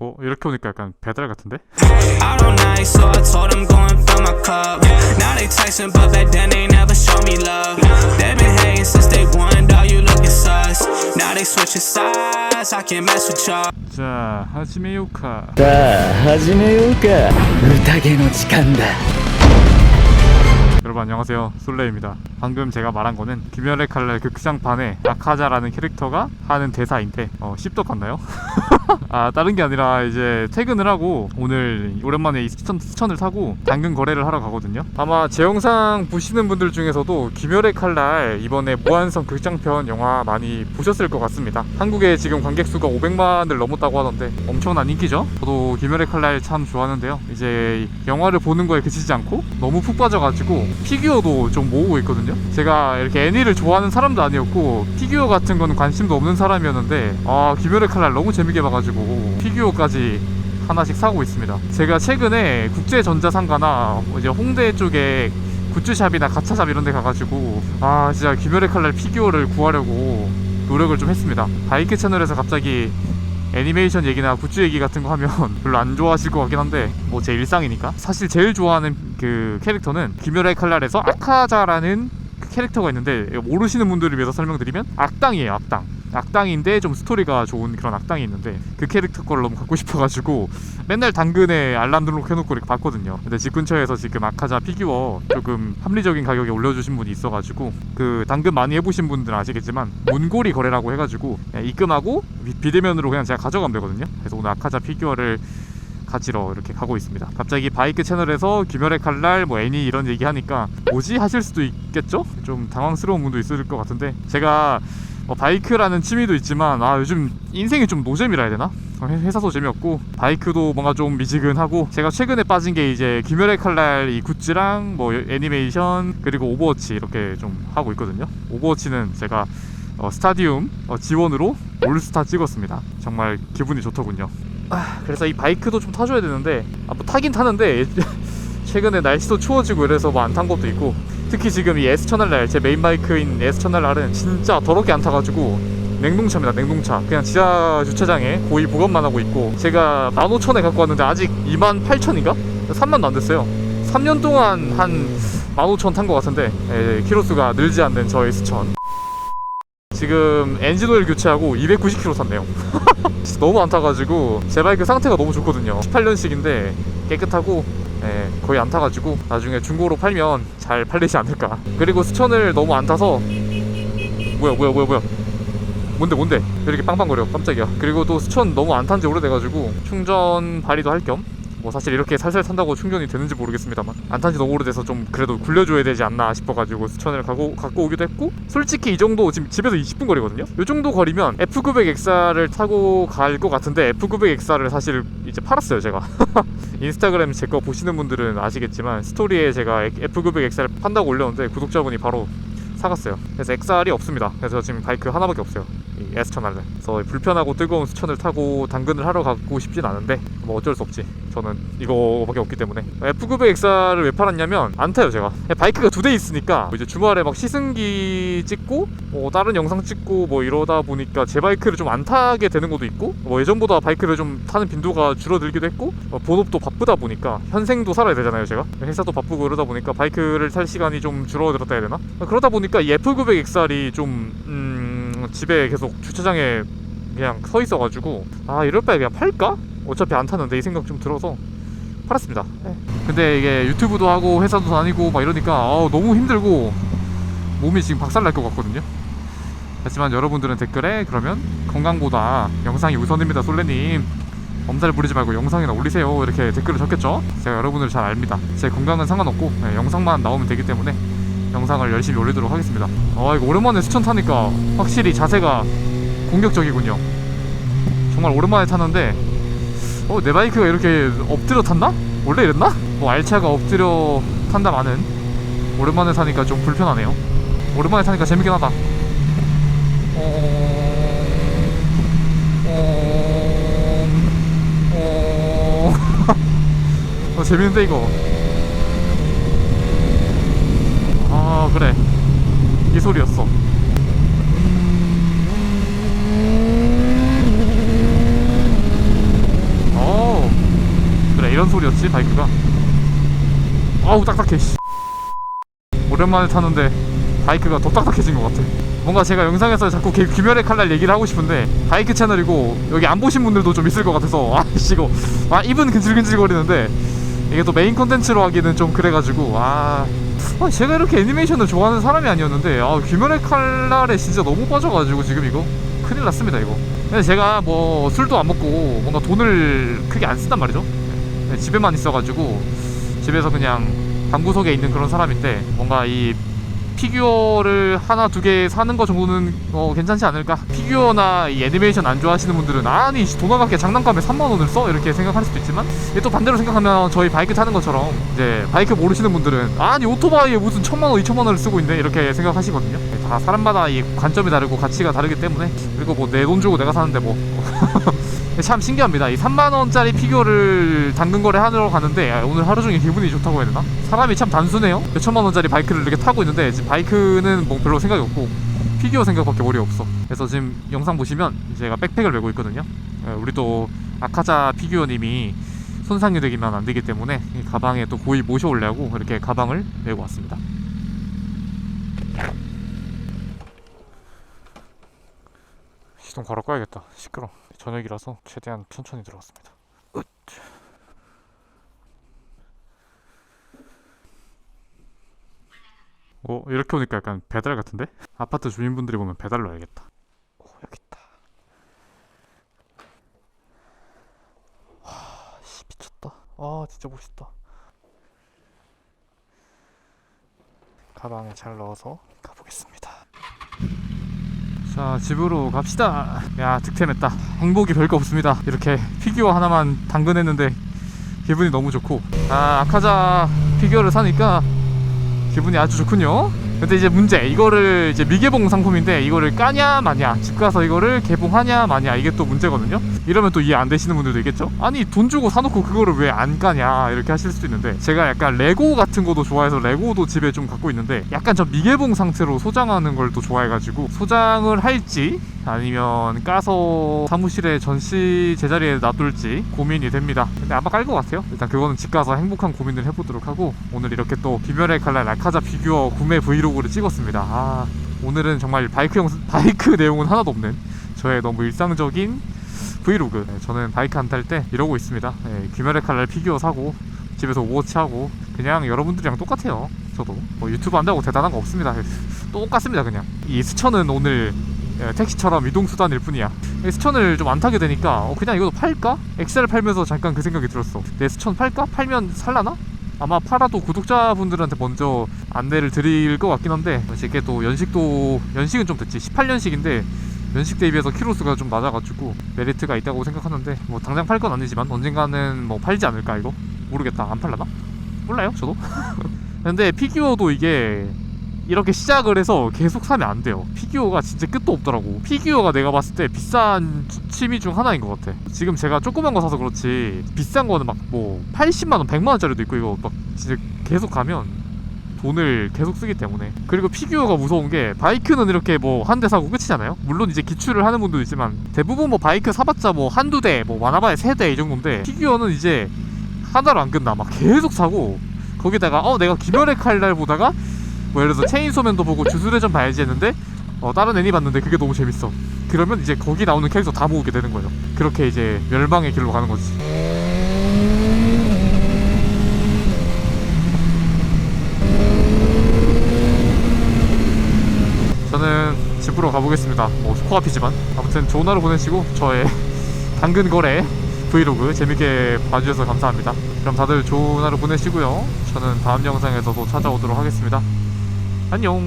어 이렇게 보니까 약간 배달 같은데? 자 하지메요카. 자 하지메요카. 우타게노 지간다. 여러분 안녕하세요. 솔레입니다. 방금 제가 말한 거는 김열의 칼날 극장판에 아카자라는 캐릭터가 하는 대사인데 어 씹덕 같나요? 아 다른 게 아니라 이제 퇴근을 하고 오늘 오랜만에 이 스천, 스천을 타고 당근 거래를 하러 가거든요. 아마 제 영상 보시는 분들 중에서도 김열의 칼날 이번에 무한성 극장편 영화 많이 보셨을 것 같습니다. 한국에 지금 관객 수가 500만을 넘었다고 하던데 엄청난 인기죠? 저도 김열의 칼날 참 좋아하는데요. 이제 영화를 보는 거에 그치지 않고 너무 푹 빠져가지고 피규어도 좀 모으고 있거든요 제가 이렇게 애니를 좋아하는 사람도 아니었고 피규어 같은 거는 관심도 없는 사람이었는데 아 김열의 칼날 너무 재밌게 봐가지고 피규어까지 하나씩 사고 있습니다. 제가 최근에 국제전자상가나 뭐 이제 홍대 쪽에 굿즈샵이나 가차샵 이런 데 가가지고 아 진짜 김열의 칼날 피규어를 구하려고 노력을 좀 했습니다. 바이크 채널에서 갑자기 애니메이션 얘기나 굿즈 얘기 같은 거 하면 별로 안 좋아하실 것 같긴 한데 뭐 제 일상이니까. 사실 제일 좋아하는 그 캐릭터는 김열의 칼날에서 아카자라는 그 캐릭터가 있는데 모르시는 분들을 위해서 설명드리면 악당이에요 악당. 악당인데 좀 스토리가 좋은 그런 악당이 있는데 그 캐릭터 걸 너무 갖고 싶어가지고 맨날 당근에 알람 등록해놓고 이렇게 봤거든요. 근데 집 근처에서 지금 아카자 피규어 조금 합리적인 가격에 올려주신 분이 있어가지고 그 당근 많이 해보신 분들은 아시겠지만 문고리 거래라고 해가지고 입금하고 비- 비대면으로 그냥 제가 가져가면 되거든요. 그래서 오늘 아카자 피규어를 가지러 이렇게 가고 있습니다. 갑자기 바이크 채널에서 김열의 칼날, 뭐 애니 이런 얘기 하니까 뭐지 하실 수도 있겠죠? 좀 당황스러운 분도 있을 것 같은데 제가 뭐 바이크라는 취미도 있지만 아 요즘 인생이 좀 노잼이라 해야 되나? 어, 회- 회사도 재미없고 바이크도 뭔가 좀 미지근하고 제가 최근에 빠진 게 이제 김열의 칼날 이 굿즈랑 뭐 애니메이션 그리고 오버워치 이렇게 좀 하고 있거든요. 오버워치는 제가 어, 스타디움 어, 지원으로 올스타 찍었습니다. 정말 기분이 좋더군요. 아, 그래서 이 바이크도 좀 타줘야 되는데 아, 뭐 타긴 타는데 최근에 날씨도 추워지고 이래서 뭐 안 탄 것도 있고 특히 지금 이 S1000RR 제 메인 바이크인 S1000RR은 진짜 더럽게 안 타가지고 냉동차입니다 냉동차. 그냥 지하 주차장에 거의 보관만 하고 있고 제가 15,000에 갖고 왔는데 아직 28,000인가? 3만도 안 됐어요. 3년 동안 한 15,000 탄 것 같은데 에, 키로수가 늘지 않는 저 S1000 지금 엔진 오일 교체하고 290km 탔네요 너무 안 타가지고 제 바이크 상태가 너무 좋거든요. 18년식인데 깨끗하고 예, 거의 안 타가지고 나중에 중고로 팔면 잘 팔리지 않을까. 그리고 수천을 너무 안 타서 뭐야 뭐야 뭐야 뭐야. 뭔데 뭔데? 왜 이렇게 빵빵거려? 깜짝이야. 그리고 또 수천 너무 안 탄 지 오래돼가지고 충전 발휘도 할 겸 뭐 사실 이렇게 살살 탄다고 충전이 되는지 모르겠습니다만 안 탄지 너무 오래돼서 좀 그래도 굴려줘야 되지 않나 싶어가지고 수천을 가고, 갖고 오기도 했고 솔직히 이 정도 지금 집에서 20분 거리거든요 이 정도 거리면 F900XR을 타고 갈 것 같은데 F900XR을 사실 이제 팔았어요 제가 인스타그램 제 거 보시는 분들은 아시겠지만 스토리에 제가 F900XR 판다고 올렸는데 구독자분이 바로 사갔어요. 그래서 XR이 없습니다. 그래서 지금 바이크 하나밖에 없어요. 이 S1000R은. 그래서 불편하고 뜨거운 수천을 타고 당근을 하러 가고 싶진 않은데 뭐 어쩔 수 없지. 저는 이거밖에 없기 때문에 F900XR을 왜 팔았냐면 안 타요 제가. 바이크가 두 대 있으니까 이제 주말에 막 시승기 찍고 뭐 다른 영상 찍고 뭐 이러다 보니까 제 바이크를 좀 안 타게 되는 것도 있고 뭐 예전보다 바이크를 좀 타는 빈도가 줄어들기도 했고 뭐 본업도 바쁘다 보니까 현생도 살아야 되잖아요 제가 회사도 바쁘고 그러다 보니까 바이크를 탈 시간이 좀 줄어들었다 해야 되나 그러다 보니까 이 F900XR이 좀 음, 집에 계속 주차장에 그냥 서 있어가지고 아 이럴 바에 그냥 팔까? 어차피 안 타는데 이 생각 좀 들어서 팔았습니다. 근데 이게 유튜브도 하고 회사도 다니고 막 이러니까 아우, 너무 힘들고 몸이 지금 박살날 것 같거든요. 하지만 여러분들은 댓글에 그러면 건강보다 영상이 우선입니다 솔레님. 엄살 부리지 말고 영상이나 올리세요. 이렇게 댓글을 적겠죠? 제가 여러분을 잘 압니다. 제 건강은 상관없고 네, 영상만 나오면 되기 때문에 영상을 열심히 올리도록 하겠습니다. 아 이거 오랜만에 수천 타니까 확실히 자세가 공격적이군요. 정말 오랜만에 타는데 어 내 바이크가 이렇게 엎드려 탔나? 원래 이랬나? 뭐 알차가 엎드려 탄다 마는 오랜만에 타니까 좀 불편하네요. 오랜만에 타니까 재밌긴 하다. 어... 어... 재밌는데 이거 아 그래. 이 소리였어. 이런 소리였지 바이크가. 아우 딱딱해 씨. 오랜만에 타는데 바이크가 더 딱딱해진 것 같아. 뭔가 제가 영상에서 자꾸 개- 귀멸의 칼날 얘기를 하고 싶은데 바이크 채널이고 여기 안 보신 분들도 좀 있을 것 같아서 아씨 이거. 아 입은 근질근질 거리는데 이게 또 메인 컨텐츠로 하기는 좀 그래가지고 아, 아 제가 이렇게 애니메이션을 좋아하는 사람이 아니었는데 아 귀멸의 칼날에 진짜 너무 빠져가지고 지금 이거 큰일 났습니다 이거. 근데 제가 뭐 술도 안 먹고 뭔가 돈을 크게 안 쓴단 말이죠. 네, 집에만 있어가지고 집에서 그냥 방구석에 있는 그런 사람인데 뭔가 이 피규어를 하나 두 개 사는 거 정도는 어, 괜찮지 않을까? 피규어나 이 애니메이션 안 좋아하시는 분들은 아니 돈 아깝게 장난감에 3만 원을 써? 이렇게 생각할 수도 있지만 또 반대로 생각하면 저희 바이크 타는 것처럼 이제 바이크 모르시는 분들은 아니 오토바이에 무슨 천만 원, 이천만 원을 쓰고 있네? 이렇게 생각하시거든요. 다 사람마다 이 관점이 다르고 가치가 다르기 때문에 그리고 뭐 내 돈 주고 내가 사는데 뭐 참 신기합니다. 이 3만 원짜리 피규어를 당근 거래 하러 가는데 아, 오늘 하루 종일 기분이 좋다고 해야 되나? 사람이 참 단순해요. 몇 천만 원짜리 바이크를 이렇게 타고 있는데 바이크는 뭐 별로 생각이 없고 피규어 생각밖에 머리에 없어. 그래서 지금 영상 보시면 제가 백팩을 메고 있거든요. 예, 우리 또 아카자 피규어님이 손상이 되기만 안 되기 때문에 이 가방에 또 고이 모셔오려고 이렇게 가방을 메고 왔습니다. 시동 걸어 꺼야겠다. 시끄러. 저녁이라서 최대한 천천히 들어갔습니다. 으쌰. 어 이렇게 오니까 약간 배달 같은데? 아파트 주민분들이 보면 배달로 와야겠다. 오 여기 있다. 와, 씨 미쳤다. 아 진짜 멋있다. 가방에 잘 넣어서. 자 집으로 갑시다. 야 득템했다. 행복이 별거 없습니다. 이렇게 피규어 하나만 당근했는데 기분이 너무 좋고. 아 아카자 피규어를 사니까 기분이 아주 좋군요 근데 이제 문제 이거를 이제 미개봉 상품인데 이거를 까냐 마냐 집 가서 이거를 개봉하냐 마냐 이게 또 문제거든요. 이러면 또 이해 안 되시는 분들도 있겠죠? 아니 돈 주고 사놓고 그거를 왜 안 까냐 이렇게 하실 수도 있는데 제가 약간 레고 같은 것도 좋아해서 레고도 집에 좀 갖고 있는데 약간 저 미개봉 상태로 소장하는 걸 또 좋아해가지고 소장을 할지 아니면 까서 사무실에 전시 제자리에 놔둘지 고민이 됩니다. 근데 아마 깔 것 같아요. 일단 그거는 집 가서 행복한 고민을 해보도록 하고 오늘 이렇게 또 비멸의 칼날 라카자 피규어 구매 브이로그를 찍었습니다. 아 오늘은 정말 바이크 영 바이크 내용은 하나도 없는 저의 너무 일상적인 브이로그. 네, 저는 바이크 안 탈 때 이러고 있습니다. 네, 귀멸의 칼날 피규어 사고 집에서 오버워치 하고 그냥 여러분들이랑 똑같아요. 저도. 뭐 유튜브 한다고 대단한 거 없습니다. 똑같습니다 그냥. 이 스천은 오늘 예, 택시처럼 이동수단일 뿐이야 이 스천을 좀 안 타게 되니까 어, 그냥 이거 팔까? 엑셀 팔면서 잠깐 그 생각이 들었어 내 스천 팔까? 팔면 살라나? 아마 팔아도 구독자분들한테 먼저 안내를 드릴 것 같긴 한데 이게 또 연식도 연식은 좀 됐지 18년식인데 연식 대비해서 키로수가 좀 낮아가지고 메리트가 있다고 생각하는데 뭐 당장 팔 건 아니지만 언젠가는 뭐 팔지 않을까 이거 모르겠다 안 팔라나? 몰라요 저도 근데 피규어도 이게 이렇게 시작을 해서 계속 사면 안 돼요. 피규어가 진짜 끝도 없더라고. 피규어가 내가 봤을 때 비싼 취미 중 하나인 것 같아. 지금 제가 조그만 거 사서 그렇지 비싼 거는 막 뭐 80만 원 100만 원짜리도 있고 이거 막 진짜 계속 가면 돈을 계속 쓰기 때문에. 그리고 피규어가 무서운 게 바이크는 이렇게 뭐 한 대 사고 끝이잖아요. 물론 이제 기출을 하는 분도 있지만 대부분 뭐 바이크 사봤자 뭐 한두 대 뭐 많아봐야 세 대 이 정도인데 피규어는 이제 하나로 안 끝나. 막 계속 사고 거기다가 어 내가 기멸의 칼날 보다가 뭐 예를 들어서 체인소맨도 보고 주술회전 봐야지 했는데 어 다른 애니 봤는데 그게 너무 재밌어. 그러면 이제 거기 나오는 캐릭터 다 모으게 되는 거예요 그렇게 이제 멸망의 길로 가는 거지. 저는 집으로 가보겠습니다. 뭐 코앞이지만. 아무튼 좋은 하루 보내시고 저의 당근 거래 브이로그 재밌게 봐주셔서 감사합니다. 그럼 다들 좋은 하루 보내시고요. 저는 다음 영상에서도 찾아오도록 하겠습니다 안녕